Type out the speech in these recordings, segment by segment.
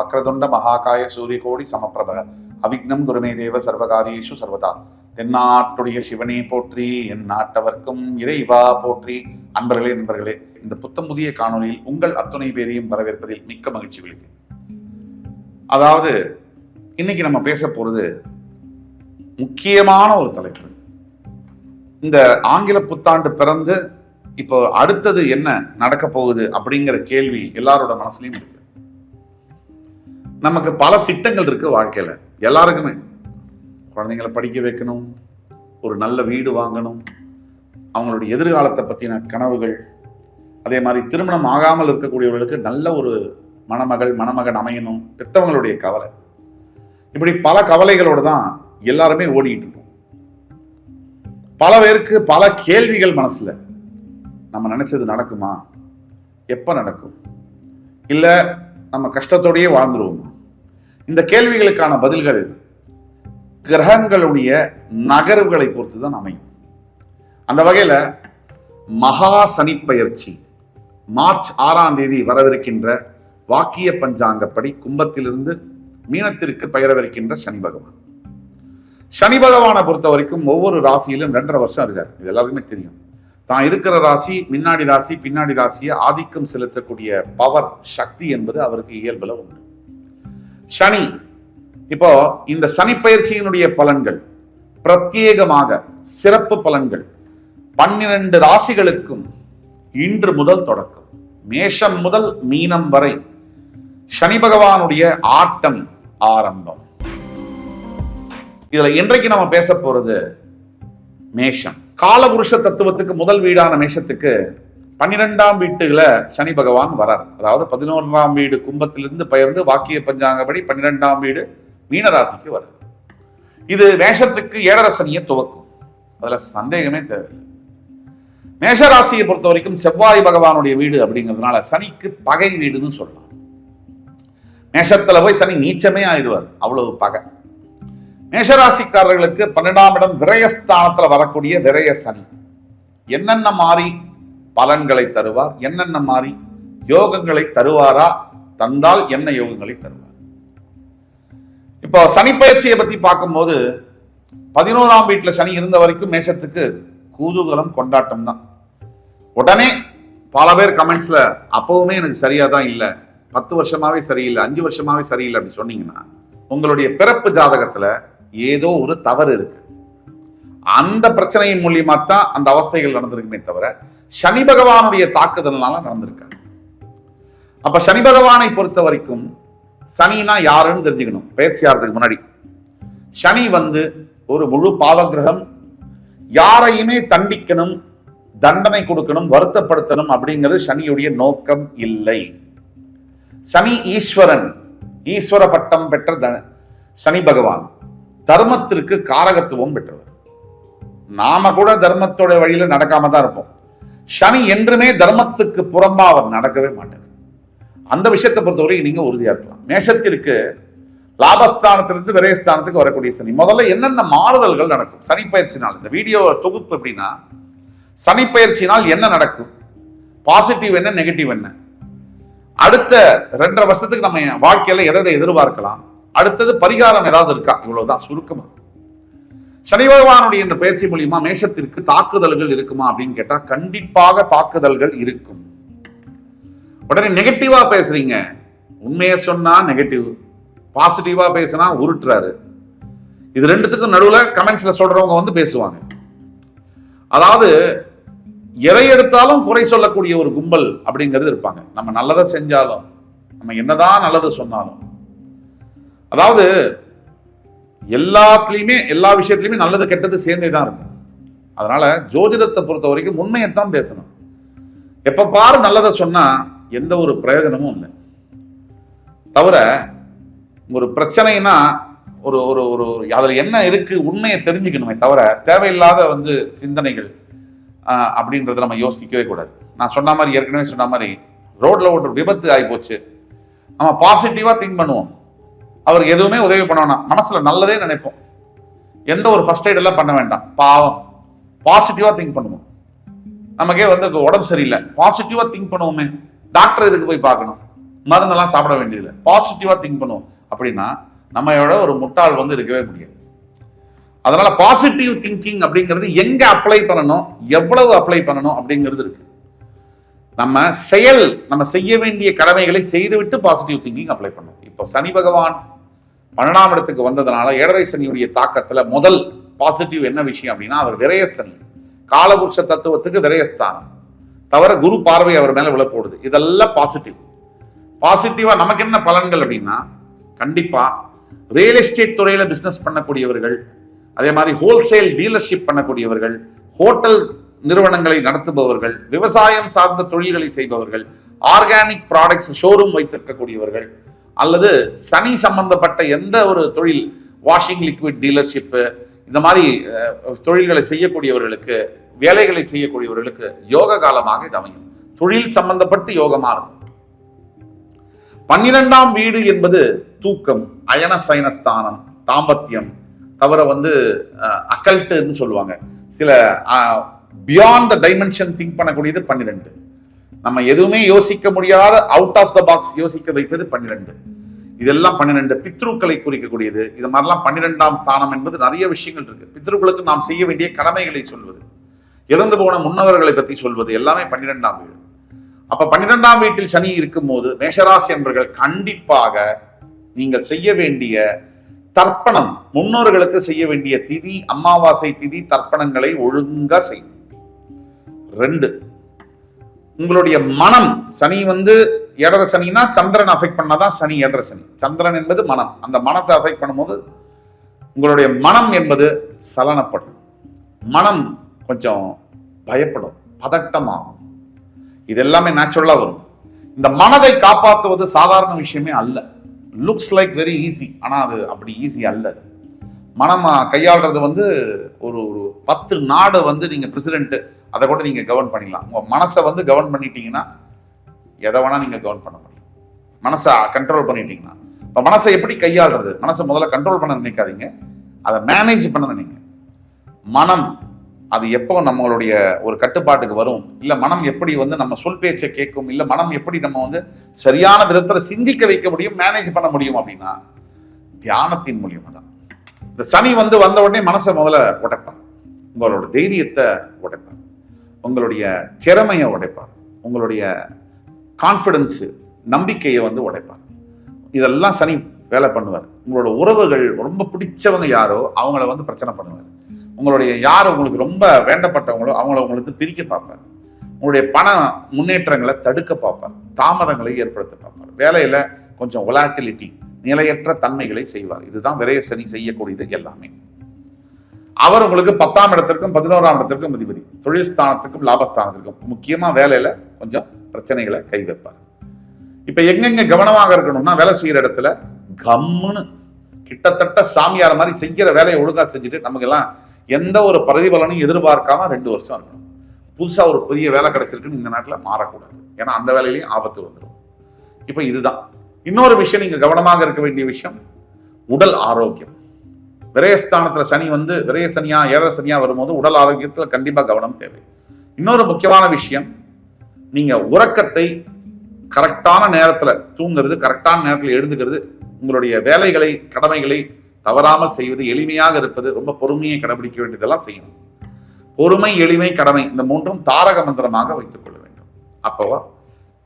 வக்ரதுண்ட மகாகாய சூரியகோடி சமப்பிரப. அவிக்னம் குருமே தேவ சர்வகாரியேஷு சர்வதா. தென்னாட்டுடைய சிவனே போற்றி என் நாட்டவர்க்கும் இறைவா போற்றி. அன்பர்களே நண்பர்களே இந்த புத்தம் புதிய காணொலியில் உங்கள் அத்துணை பேரையும் வரவேற்பதில் மிக்க மகிழ்ச்சி கொள்கிறேன் அதாவது இன்னைக்கு நம்ம பேச போறது முக்கியமான ஒரு தலைப்பு. இந்த ஆங்கில புத்தாண்டு பிறந்து இப்போ அடுத்தது என்ன நடக்க போகுது அப்படிங்கிற கேள்வி எல்லாரோட மனசுலையும் இருக்கு. நமக்கு பல திட்டங்கள் இருக்கு வாழ்க்கையில. எல்லாருக்குமே. குழந்தைங்களை படிக்க வைக்கணும். ஒரு நல்ல வீடு வாங்கணும். அவங்களுடைய எதிர்காலத்தை பற்றின கனவுகள். அதே மாதிரி திருமணம் ஆகாமல் இருக்கக்கூடியவர்களுக்கு நல்ல ஒரு மணமகள் மணமகன் அமையணும். பெத்தவங்களுடைய கவலை. இப்படி பல கவலைகளோடு தான் எல்லாருமே ஓடிக்கிட்டு இருக்கோம். பல பேருக்கு பல கேள்விகள் மனசில். நம்ம நினைச்சது நடக்குமா? எப்போ நடக்கும்? இல்லை நம்ம கஷ்டத்தோடையே வாழ்ந்துருவோமா? இந்த கேள்விகளுக்கான பதில்கள் கிரகங்களுடைய நகர்வுகளை பொறுத்து தான் அமையும். அந்த வகையில் மகா சனிப்பெயர்ச்சி மார்ச் ஆறாம் தேதி வரவிருக்கின்ற வாக்கிய பஞ்சாங்கப்படி கும்பத்திலிருந்து மீனத்திற்கு பெயரவிருக்கின்ற சனி பகவான். சனி பகவானை பொறுத்த வரைக்கும் ஒவ்வொரு ராசியிலும் ரெண்டரை வருஷம் இருக்கார். இது எல்லாருக்குமே தெரியும். தான் இருக்கிற ராசி முன்னாடி ராசி பின்னாடி ராசியை ஆதிக்கம் செலுத்தக்கூடிய பவர் சக்தி என்பது அவருக்கு இயல்புல உண்டு. சனி இப்போ இந்த சனி பயிற்சியினுடைய பலன்கள் பிரத்யேகமாக சிறப்பு பலன்கள் பன்னிரண்டு ராசிகளுக்கும் இன்று முதல் தொடக்கம். மேஷம் முதல் மீனம் வரை சனி பகவானுடைய ஆட்டம் ஆரம்பம். இதுல இன்றைக்கு நம்ம பேச போறது மேஷம். காலபுருஷ தத்துவத்துக்கு முதல் வீடான மேஷத்துக்கு பன்னிரெண்டாம் வீட்டுல சனி பகவான் வரார். அதாவது பதினோராம் வீடு கும்பத்திலிருந்து பயிர்ந்து வாக்கிய பஞ்சாங்கப்படி பன்னிரெண்டாம் வீடு மீனராசிக்கு வரார். இது மேஷத்துக்கு ஏழரை சனியை துவக்கும். அதுல சந்தேகமே தேவையில்லை. மேஷராசியை பொறுத்த வரைக்கும் செவ்வாய் பகவானுடைய வீடு அப்படிங்கிறதுனால சனிக்கு பகை வீடுன்னு சொல்லலாம். மேஷத்துல போய் சனி நீச்சமே ஆயிடுவார். அவ்வளவு பகை. மேஷராசிக்காரர்களுக்கு பன்னெண்டாம் இடம் விரயஸ்தானத்தில் வரக்கூடிய விரய சனி. என்னென்ன மாறி பலன்களை தருவார்? என்னென்ன மாறி யோகங்களை தருவாரா? தந்தால் என்ன யோகங்களை தருவார்? இப்போ சனி பயிற்சியை பத்தி பார்க்கும்போது பதினோராம் வீட்டுல சனி இருந்த வரைக்கும் மேஷத்துக்கு கூதூகலம் கொண்டாட்டம் தான். உடனே பல பேர் கமெண்ட்ஸ்ல அப்பவுமே எனக்கு சரியா தான் இல்லை. பத்து வருஷமாவே சரியில்லை அஞ்சு வருஷமாவே சரியில்லை அப்படின்னு சொன்னீங்கன்னா உங்களுடைய பிறப்பு ஜாதகத்துல ஏதோ ஒரு தவறு இருக்கு. அந்த பிரச்சனையின் மூலியமா தான் அந்த அவஸ்தைகள் நடந்திருக்குமே தவிர சனி பகவானுடைய தாக்குதல்னால நடந்திருக்காது. அப்ப சனி பகவானை பொறுத்த வரைக்கும் சனினா யாருன்னு தெரிஞ்சுக்கணும். பயிற்சி முன்னாடி. சனி வந்து ஒரு முழு பாவகிரகம் யாரையுமே தண்டிக்கணும் தண்டனை கொடுக்கணும் வருத்தப்படுத்தணும் அப்படிங்கிறது சனியுடைய நோக்கம் இல்லை. சனி ஈஸ்வரன் ஈஸ்வர பட்டம் பெற்ற த- சனி பகவான். தர்மத்திற்கு காரகத்துவம் பெற்றவர். நாம கூட தர்மத்தோட வழியில நடக்காம தான் இருப்போம். சனி என்றுமே தர்மத்துக்கு புறம்பா அவர் நடக்கவே மாட்டார். அந்த விஷயத்தை பொறுத்தவரை நீங்க உறுதியா இருக்கலாம். மேஷத்திற்கு லாபஸ்தானத்திலிருந்து விரயஸ்தானத்துக்கு வரக்கூடிய சனி. முதல்ல என்னென்ன மாறுதல்கள் நடக்கும்? சனி பயிற்சினால் இந்த வீடியோ தொகுப்பு எப்படின்னா சனி பயிற்சினால் என்ன நடக்கும்? பாசிட்டிவ் என்ன நெகட்டிவ் என்ன? அடுத்த ரெண்டரை வருஷத்துக்கு நம்ம வாழ்க்கையில எதை எதை எதிர்பார்க்கலாம்? அடுத்தது பரிகாரம் ஏதாவது இருக்கா? இவ்வளவுதான் சுருக்கமா. சனி பகவானுடைய இந்த பயிற்சி மூலியமா மேஷத்திற்கு தாக்குதல்கள் இருக்குமா அப்படின்னு கேட்டா கண்டிப்பாக தாக்குதல்கள் இருக்கும். உடனே நெகட்டிவா பேசுறீங்க. உண்மையை சொன்னா நெகட்டிவ் பாசிட்டிவா பேசினா உருட்டுறாரு. இது ரெண்டுத்துக்கும் நடுவில் கமெண்ட்ஸ்ல சொல்றவங்க வந்து பேசுவாங்க. அதாவது எதை எடுத்தாலும் குறை சொல்லக்கூடிய ஒரு கும்பல் அப்படிங்கிறது இருப்பாங்க. நம்ம நல்லதை செஞ்சாலும் நம்ம என்னதான் நல்லது சொன்னாலும் அதாவது எல்லாத்துலேயுமே எல்லா விஷயத்துலையுமே நல்லது கெட்டது சேர்ந்தே தான் இருக்கும். அதனால ஜோதிடத்தை பொறுத்த வரைக்கும் உண்மையைத்தான் பேசணும். எப்போ பாரு நல்லதை சொன்னால் எந்த ஒரு பிரயோஜனமும் இல்லை. தவிர ஒரு பிரச்சனைனா ஒரு ஒரு ஒரு அதில் என்ன இருக்குது உண்மையை தெரிஞ்சுக்கணுமே தவிர தேவையில்லாத வந்து சிந்தனைகள் அப்படின்றத நம்ம யோசிக்கவே கூடாது. நான் சொன்ன மாதிரி ஏற்கனவே சொன்ன மாதிரி ரோட்டில் ஒரு விபத்து ஆகி போச்சு. நம்ம பாசிட்டிவாக திங்க் பண்ணுவோம். அவருக்கு எதுவுமே உதவி பண்ணணும் மனசுல நல்லதே நினைப்போம். எந்த ஒரு ஃபர்ஸ்ட் எய்ட் எல்லாம் பண்ண வேண்டாம். பாவம். பாசிட்டிவா திங்க் பண்ணுவோம். நமக்கே வந்து உடம்பு சரியில்லை. பாசிட்டிவா திங்க் பண்ணுவோமே. டாக்டர் இதுக்கு போய் பார்க்கணும்? மருந்தெல்லாம் சாப்பிட வேண்டியதில்லை. பாசிட்டிவா திங்க் பண்ணுவோம். அப்படின்னா நம்மளோட ஒரு முட்டாள் வந்து இருக்கவே முடியாது. அதனால பாசிட்டிவ் திங்கிங் அப்படிங்கிறது எங்க அப்ளை பண்ணணும்? எவ்வளவு அப்ளை பண்ணணும்? அப்படிங்கிறது இருக்கு. நம்ம செயல் நம்ம செய்ய வேண்டிய கடமைகளை செய்துவிட்டு பாசிட்டிவ் திங்கிங் அப்ளை பண்ணணும். இப்போ சனி பகவான் பன்னெண்டாம் இடத்துக்கு வந்ததுனால ஏழரை சனியுடைய தாக்கத்துல முதல் பாசிட்டிவ் என்ன விஷயம் அப்படின்னா அவர் விரயசனி காலபுருஷ தத்துவத்துக்கு விரயஸ்தானம். தவிர குரு பார்வை அவர் மேல விழப்போடுது. இதெல்லாம் பாசிட்டிவ் பாசிட்டிவா நமக்கு என்ன பலன்கள் அப்படின்னா கண்டிப்பா ரியல் எஸ்டேட் துறையில பிசினஸ் பண்ணக்கூடியவர்கள் அதே மாதிரி ஹோல்சேல் டீலர்ஷிப் பண்ணக்கூடியவர்கள் ஹோட்டல் நிறுவனங்களை நடத்துபவர்கள் விவசாயம் சார்ந்த தொழில்களை செய்பவர்கள் ஆர்கானிக் ப்ராடக்ட்ஸ் ஷோரூம் வைத்திருக்கக்கூடியவர்கள் அல்லது சனி சம்பந்தப்பட்ட எந்த ஒரு தொழில் வாஷிங் லிக்விட் டீலர்ஷிப்பு இந்த மாதிரி தொழில்களை செய்யக்கூடியவர்களுக்கு வேலைகளை செய்யக்கூடியவர்களுக்கு யோக காலமாக இது அமையும். தொழில் சம்பந்தப்பட்டு யோகமா இருக்கும். பன்னிரெண்டாம் வீடு என்பது தூக்கம் அயன சயனஸ்தானம் தாம்பத்தியம் தவிர வந்து அக்கல்ட்டுன்னு சொல்லுவாங்க. சில பியாண்ட் த டைமென்ஷன் திங்க் பண்ணக்கூடியது பன்னிரெண்டு. நம்ம எதுவுமே யோசிக்க முடியாத அவுட் ஆஃப் த பாக்ஸ் யோசிக்க வைப்பது பன்னிரெண்டு. இதெல்லாம் பன்னிரெண்டு பித்ருக்களை குறிக்கக்கூடியது. இது மாதிரிலாம் பன்னிரெண்டாம் ஸ்தானம் என்பது நிறைய விஷயங்கள் இருக்கு. பித்ருக்களுக்கு நாம் செய்ய வேண்டிய கடமைகளை சொல்வது. இறந்து போன முன்னவர்களை பத்தி சொல்வது எல்லாமே பன்னிரெண்டாம் வீடு. அப்ப பன்னிரெண்டாம் வீட்டில் சனி இருக்கும்போது மேஷராசி என்பர்கள் கண்டிப்பாக நீங்கள் செய்ய வேண்டிய தர்ப்பணம் முன்னோர்களுக்கு செய்ய வேண்டிய திதி அமாவாசை திதி தர்ப்பணங்களை ஒழுங்கா செய்யும். ரெண்டு உங்களுடைய மனம் சனி வந்து ஏழரை சனினா சந்திரன் அஃபெக்ட் பண்ணாதான் சனி ஏழரை சனி. சந்திரன் என்பது மனம். அந்த மனத்தை அஃபெக்ட் பண்ணும்போது உங்களுடைய மனம் என்பது சலனப்படும். மனம் கொஞ்சம் பயப்படும் பதட்டமாகும். இது எல்லாமே நேச்சுரலாக வரும். இந்த மனதை காப்பாற்றுவது சாதாரண விஷயமே அல்ல. லுக்ஸ் லைக் வெரி ஈஸி ஆனால் அது அப்படி ஈஸி அல்ல மனம் கையாளுறது வந்து ஒரு ஒரு பத்து நாடு வந்து நீங்கள் பிரசிடென்ட்டு அதை கூட நீங்கள் கவர்ன் பண்ணிடலாம். உங்கள் மனசை வந்து கவர்ன் பண்ணிட்டீங்கன்னா எதை வேணால் நீங்கள் கவர்ன் பண்ண முடியும். மனசை கண்ட்ரோல் பண்ணிட்டீங்கன்னா. இப்போ மனசை எப்படி கையாளுறது? மனசை முதல்ல கண்ட்ரோல் பண்ண நினைக்காதீங்க. அதை மேனேஜ் பண்ண நினைங்க. மனம் அது எப்போ நம்மளுடைய ஒரு கட்டுப்பாட்டுக்கு வரும்? இல்லை மனம் எப்படி வந்து நம்ம சொல் பேச்சை கேட்கும்? இல்லை மனம் எப்படி நம்ம வந்து சரியான விதத்தில் சிந்திக்க வைக்க முடியும் மேனேஜ் பண்ண முடியும் அப்படின்னா தியானத்தின் மூலியமாக தான். இந்த சனி வந்து வந்த உடனே மனசை முதல்ல உடைப்பார் உங்களோட தைரியத்தை உடைப்பார் உங்களுடைய திறமையை உடைப்பார். உங்களுடைய கான்ஃபிடென்ஸு நம்பிக்கையை வந்து உடைப்பார். இதெல்லாம் சனி வேலை பண்ணுவார். உங்களோட உறவுகள் ரொம்ப பிடிச்சவங்க யாரோ அவங்கள வந்து பிரச்சனை பண்ணுவார். உங்களுடைய யார் உங்களுக்கு ரொம்ப வேண்டப்பட்டவங்களோ அவங்கள உங்களுக்கு பிரிக்க பார்ப்பார். உங்களுடைய பண முன்னேற்றங்களை தடுக்க பார்ப்பார். தாமதங்களை ஏற்படுத்த பார்ப்பார். வேலையில் கொஞ்சம் ஒலாட்டிலிட்டி நிலையற்ற தன்மைகளை செய்வார். இதுதான் விரைய சனி செய்யக்கூடியது எல்லாமே. அவர் உங்களுக்கு பத்தாம் இடத்திற்கும் பதினோராம் இடத்திற்கும் அதிபதி. தொழில் ஸ்தானத்துக்கும் லாபஸ்தானத்திற்கும். முக்கியமா வேலையில கொஞ்சம் பிரச்சனைகளை கை வைப்பார். இப்ப எங்கெங்க கவனமாக இருக்கணும்னா வேலை செய்யற இடத்துல கம்முன்னு கிட்டத்தட்ட சாமியார் மாதிரி செய்கிற வேலையை ஒழுங்கா செஞ்சுட்டு நமக்கு எல்லாம் எந்த ஒரு பிரதிபலனையும் எதிர்பார்க்காம ரெண்டு வருஷம் இருக்கணும். புதுசா ஒரு புதிய வேலை கிடைச்சிருக்குன்னு இந்த நாட்டில் மாறக்கூடாது. ஏன்னா அந்த வேலையிலையும் ஆபத்து வந்துடும் இப்போ இதுதான். இன்னொரு விஷயம் நீங்க கவனமாக இருக்க வேண்டிய விஷயம் உடல் ஆரோக்கியம். விரயஸ்தானத்துல சனி வந்து விரய சனியா ஏழரை சனியா வரும்போது உடல் ஆரோக்கியத்துல கண்டிப்பா கவனம் தேவை. இன்னொரு முக்கியமான விஷயம் நீங்க உறக்கத்தை கரெக்டான நேரத்துல தூங்குறது கரெக்டான நேரத்துல எழுந்துக்கிறது உங்களுடைய வேலைகளை கடமைகளை தவறாமல் செய்வது எளிமையாக இருப்பது ரொம்ப பொறுமையை கடைபிடிக்க வேண்டியதெல்லாம் செய்யணும். பொறுமை எளிமை கடமை இந்த மூன்றும் தாரக மந்திரமாக வைத்துக் கொள்ள வேண்டும். அப்போ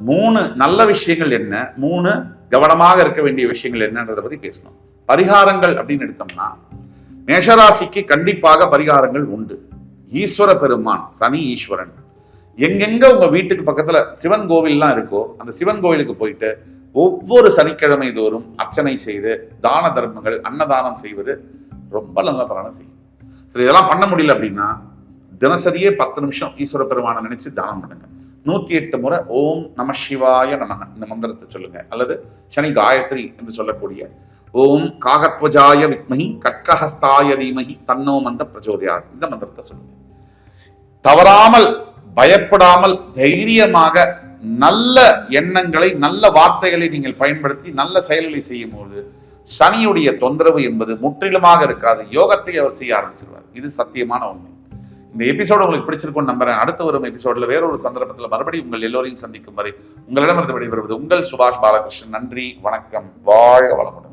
மூணு நல்ல விஷயங்கள் என்ன மூணு கவனமாக இருக்க வேண்டிய விஷயங்கள் என்னன்றதை பத்தி பேசணும். பரிகாரங்கள் அப்படின்னு எடுத்தோம்னா மேஷராசிக்கு கண்டிப்பாக பரிகாரங்கள் உண்டு. ஈஸ்வர பெருமான் சனி ஈஸ்வரன். எங்கெங்க உங்க வீட்டுக்கு பக்கத்துல சிவன் கோவில்லாம் இருக்கோ அந்த சிவன் கோவிலுக்கு போயிட்டு ஒவ்வொரு சனிக்கிழமை தோறும் அர்ச்சனை செய்து தான தர்மங்கள் அன்னதானம் செய்வது ரொம்ப நல்ல பலனை செய்யும். சரி இதெல்லாம் பண்ண முடியல அப்படின்னா தினசரியே பத்து நிமிஷம் ஈஸ்வர பெருமானை நினைச்சு தானம் பண்ணுங்க. நூத்தி எட்டு முறை ஓம் நம சிவாய நமக. இந்த மந்திரத்தை சொல்லுங்க. அல்லது சனி காயத்ரி என்று சொல்லக்கூடிய ஓம் காகத்வஜாய வித்மஹி கட்கஹஸ்தாய தீமஹி தன்னோ மந்த பிரச்சோதயாத் இந்த மந்திரத்தை சொல்லுங்க. தவறாமல் பயப்படாமல் தைரியமாக நல்ல எண்ணங்களை நல்ல வார்த்தைகளை நீங்கள் பயன்படுத்தி நல்ல செயல்களை செய்யும் போது சனியுடைய தொந்தரவு என்பது முற்றிலுமாக இருக்காது. யோகத்தை அவர் செய்ய ஆரம்பிச்சிருவார். இது சத்தியமான உண்மை. இந்த எபிசோடு உங்களுக்கு பிடிச்சிருக்கும்னு நம்புறேன். அடுத்த வரும் எபிசோடில் வேற ஒரு சந்தர்ப்பத்தில் மறுபடியும் உங்கள் எல்லோரையும் சந்திக்கும் வரை உங்களிடமிருந்து விடைபெறுவது உங்கள் சுபாஷ் பாலகிருஷ்ணன். நன்றி வணக்கம் வாழ்க வளமுடன்.